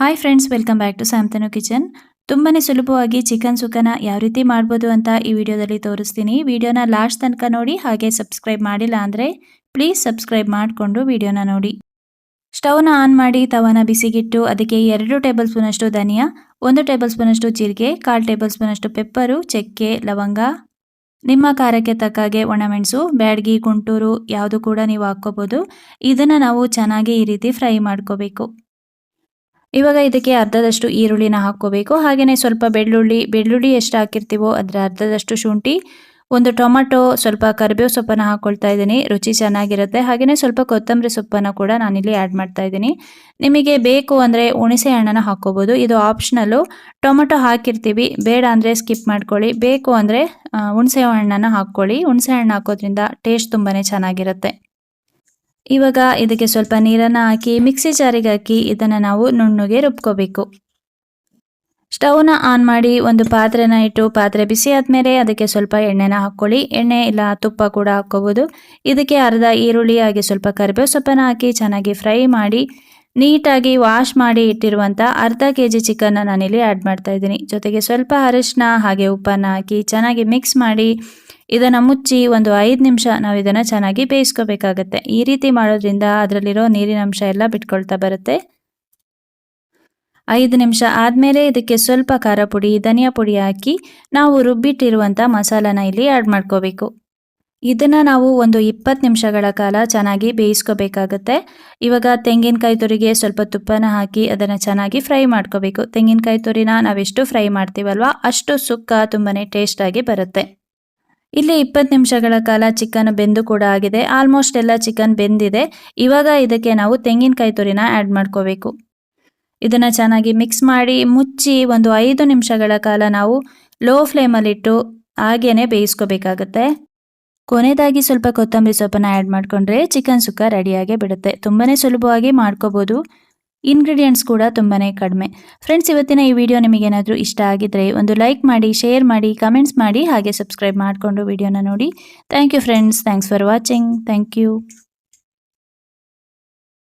Hi friends welcome back to Samthanu kitchen ತುಂಬಾನೇ ಸುಲಭವಾಗಿ chicken ಸುಕ್ಕನ ಯಾವ ರೀತಿ ಮಾಡ್ಬೋದು ಅಂತ ಈ ವಿಡಿಯೋದಲ್ಲಿ ತೋರಿಸ್ತೀನಿ. ವಿಡಿಯೋನ ಲಾಸ್ಟ್ ತನಕ ನೋಡಿ, ಹಾಗೆ ಸಬ್ಸ್ಕ್ರೈಬ್ ಮಾಡಿಲ್ಲ ಅಂದರೆ ಪ್ಲೀಸ್ ಸಬ್ಸ್ಕ್ರೈಬ್ ಮಾಡಿಕೊಂಡು ವಿಡಿಯೋನ ನೋಡಿ. ಸ್ಟವ್ನ ಆನ್ ಮಾಡಿ, ತವನ ಬಿಸಿಗಿಟ್ಟು, ಅದಕ್ಕೆ ಎರಡು ಟೇಬಲ್ ಸ್ಪೂನಷ್ಟು ಧನಿಯಾ, ಒಂದು ಟೇಬಲ್ ಸ್ಪೂನಷ್ಟು ಜೀರಿಗೆ, ಕಾಲು ಟೇಬಲ್ ಸ್ಪೂನಷ್ಟು ಪೆಪ್ಪರು ಚಕ್ಕೆ, ಲವಂಗ. ನಿಮ್ಮ ಖಾರಕ್ಕೆ ತಕ್ಕಾಗೆ ಒಣಮೆಣಸು, ಬ್ಯಾಡ್ಗಿ, ಗುಂಟೂರು ಯಾವುದು ಕೂಡ ನೀವು ಹಾಕ್ಕೋಬೋದು. ಇದನ್ನು ನಾವು ಚೆನ್ನಾಗಿ ಈ ರೀತಿ ಫ್ರೈ ಮಾಡ್ಕೋಬೇಕು. ಇವಾಗ ಇದಕ್ಕೆ ಅರ್ಧದಷ್ಟು ಈರುಳ್ಳಿನ ಹಾಕ್ಕೋಬೇಕು. ಹಾಗೆಯೇ ಸ್ವಲ್ಪ ಬೆಳ್ಳುಳ್ಳಿ ಬೆಳ್ಳುಳ್ಳಿ ಎಷ್ಟು ಹಾಕಿರ್ತೀವೋ ಅದರ ಅರ್ಧದಷ್ಟು ಶುಂಠಿ, ಒಂದು ಟೊಮೆಟೊ, ಸ್ವಲ್ಪ ಕರಿಬೇವು ಸೊಪ್ಪನ್ನು ಹಾಕ್ಕೊಳ್ತಾ ಇದ್ದೀನಿ. ರುಚಿ ಚೆನ್ನಾಗಿರುತ್ತೆ. ಹಾಗೆಯೇ ಸ್ವಲ್ಪ ಕೊತ್ತಂಬರಿ ಸೊಪ್ಪನ್ನು ಕೂಡ ನಾನಿಲ್ಲಿ ಆ್ಯಡ್ ಮಾಡ್ತಾ ಇದ್ದೀನಿ. ನಿಮಗೆ ಬೇಕು ಅಂದರೆ ಹುಣಸೆ ಹಣ್ಣನ್ನು ಹಾಕ್ಕೋಬೋದು. ಇದು ಆಪ್ಷನಲ್ಲು. ಟೊಮೆಟೊ ಹಾಕಿರ್ತೀವಿ. ಬೇಡ ಅಂದರೆ ಸ್ಕಿಪ್ ಮಾಡ್ಕೊಳ್ಳಿ. ಬೇಕು ಅಂದರೆ ಹುಣಸೆ ಹಣ್ಣನ್ನು ಹಾಕ್ಕೊಳ್ಳಿ. ಹುಣಸೆ ಹಣ್ಣು ಹಾಕೋದ್ರಿಂದ ಟೇಸ್ಟ್ ತುಂಬಾ ಚೆನ್ನಾಗಿರುತ್ತೆ. ಇವಾಗ ಇದಕ್ಕೆ ಸ್ವಲ್ಪ ನೀರನ್ನು ಹಾಕಿ, ಮಿಕ್ಸಿ ಜಾರಿಗೆ ಹಾಕಿ ಇದನ್ನು ನಾವು ನುಣ್ಣಗೆ ರುಬ್ಕೋಬೇಕು. ಸ್ಟವ್ನ ಆನ್ ಮಾಡಿ ಒಂದು ಪಾತ್ರೆನ ಇಟ್ಟು ಪಾತ್ರೆ ಬಿಸಿ ಆದಮೇಲೆ ಅದಕ್ಕೆ ಸ್ವಲ್ಪ ಎಣ್ಣೆನ ಹಾಕ್ಕೊಳ್ಳಿ. ಎಣ್ಣೆ ಇಲ್ಲ, ತುಪ್ಪ ಕೂಡ ಹಾಕ್ಕೋಬೋದು. ಇದಕ್ಕೆ ಅರ್ಧ ಈರುಳ್ಳಿ ಹಾಗೆ ಸ್ವಲ್ಪ ಕರಿಬೇವು ಸೊಪ್ಪನ್ನು ಹಾಕಿ ಚೆನ್ನಾಗಿ ಫ್ರೈ ಮಾಡಿ ನೀಟಾಗಿ ವಾಶ್ ಮಾಡಿ ಇಟ್ಟಿರುವಂಥ ಅರ್ಧ ಕೆ ಜಿ ಚಿಕನ್ನ ನಾನಿಲ್ಲಿ ಆ್ಯಡ್ ಮಾಡ್ತಾ ಇದ್ದೀನಿ. ಜೊತೆಗೆ ಸ್ವಲ್ಪ ಅರಿಶಿನ ಹಾಗೆ ಉಪ್ಪನ್ನು ಹಾಕಿ ಚೆನ್ನಾಗಿ ಮಿಕ್ಸ್ ಮಾಡಿ ಇದನ್ನು ಮುಚ್ಚಿ ಒಂದು ಐದು ನಿಮಿಷ ನಾವು ಇದನ್ನು ಚೆನ್ನಾಗಿ ಬೇಯಿಸ್ಕೋಬೇಕಾಗತ್ತೆ. ಈ ರೀತಿ ಮಾಡೋದ್ರಿಂದ ಅದರಲ್ಲಿರೋ ನೀರಿನ ಅಂಶ ಎಲ್ಲ ಬಿಟ್ಕೊಳ್ತಾ ಬರುತ್ತೆ. ಐದು ನಿಮಿಷ ಆದಮೇಲೆ ಇದಕ್ಕೆ ಸ್ವಲ್ಪ ಖಾರ ಪುಡಿ, ಧನಿಯಾ ಪುಡಿ ಹಾಕಿ ನಾವು ರುಬ್ಬಿಟ್ಟಿರುವಂಥ ಮಸಾಲಾನ ಇಲ್ಲಿ ಆ್ಯಡ್ ಮಾಡ್ಕೋಬೇಕು. ಇದನ್ನು ನಾವು ಒಂದು ಇಪ್ಪತ್ತು ನಿಮಿಷಗಳ ಕಾಲ ಚೆನ್ನಾಗಿ ಬೇಯಿಸ್ಕೋಬೇಕಾಗತ್ತೆ. ಇವಾಗ ತೆಂಗಿನಕಾಯಿ ತುರಿಗೆ ಸ್ವಲ್ಪ ತುಪ್ಪನ ಹಾಕಿ ಅದನ್ನು ಚೆನ್ನಾಗಿ ಫ್ರೈ ಮಾಡ್ಕೋಬೇಕು. ತೆಂಗಿನಕಾಯಿ ತುರಿನ ನಾವೆಷ್ಟು ಫ್ರೈ ಮಾಡ್ತೀವಲ್ವ? ಅಷ್ಟು ಸುಕ್ಕ, ತುಂಬನೇ ಟೇಸ್ಟಾಗಿ ಬರುತ್ತೆ. ಇಲ್ಲಿ ಇಪ್ಪತ್ತು ನಿಮಿಷಗಳ ಕಾಲ ಚಿಕನ್ ಬೆಂದು ಕೂಡ ಆಗಿದೆ. ಆಲ್ಮೋಸ್ಟ್ ಎಲ್ಲ ಚಿಕನ್ ಬೆಂದಿದೆ. ಇವಾಗ ಇದಕ್ಕೆ ನಾವು ತೆಂಗಿನಕಾಯಿ ತುರಿನ ಆ್ಯಡ್ ಮಾಡ್ಕೋಬೇಕು. ಇದನ್ನು ಚೆನ್ನಾಗಿ ಮಿಕ್ಸ್ ಮಾಡಿ ಮುಚ್ಚಿ ಒಂದು ಐದು ನಿಮಿಷಗಳ ಕಾಲ ನಾವು ಲೋ ಫ್ಲೇಮಲ್ಲಿಟ್ಟು ಹಾಗೇನೆ ಬೇಯಿಸ್ಕೋಬೇಕಾಗತ್ತೆ. ಕೊನೆಯದಾಗಿ ಸ್ವಲ್ಪ ಕೊತ್ತಂಬರಿ ಸೊಪ್ಪನ್ನ ಆ್ಯಡ್ ಮಾಡಿಕೊಂಡ್ರೆ ಚಿಕನ್ ಸುಕ್ಕ ರೆಡಿಯಾಗೇ ಬಿಡುತ್ತೆ. ತುಂಬಾ ಸುಲಭವಾಗಿ ಮಾಡ್ಕೋಬೋದು. ಇಂಗ್ರೀಡಿಯೆಂಟ್ಸ್ ಕೂಡ ತುಂಬಾ ಕಡಿಮೆ. ಫ್ರೆಂಡ್ಸ್ ಇವತ್ತಿನ ಈ ವಿಡಿಯೋ ನಿಮಗೇನಾದರೂ ಇಷ್ಟ ಆಗಿದ್ರೆ ಒಂದು ಲೈಕ್ ಮಾಡಿ ಶೇರ್ ಮಾಡಿ ಕಮೆಂಟ್ಸ್ ಮಾಡಿ, ಹಾಗೆ ಸಬ್ಸ್ಕ್ರೈಬ್ ಮಾಡಿಕೊಂಡು ವಿಡಿಯೋನ ನೋಡಿ. Thank you friends thanks for watching thank you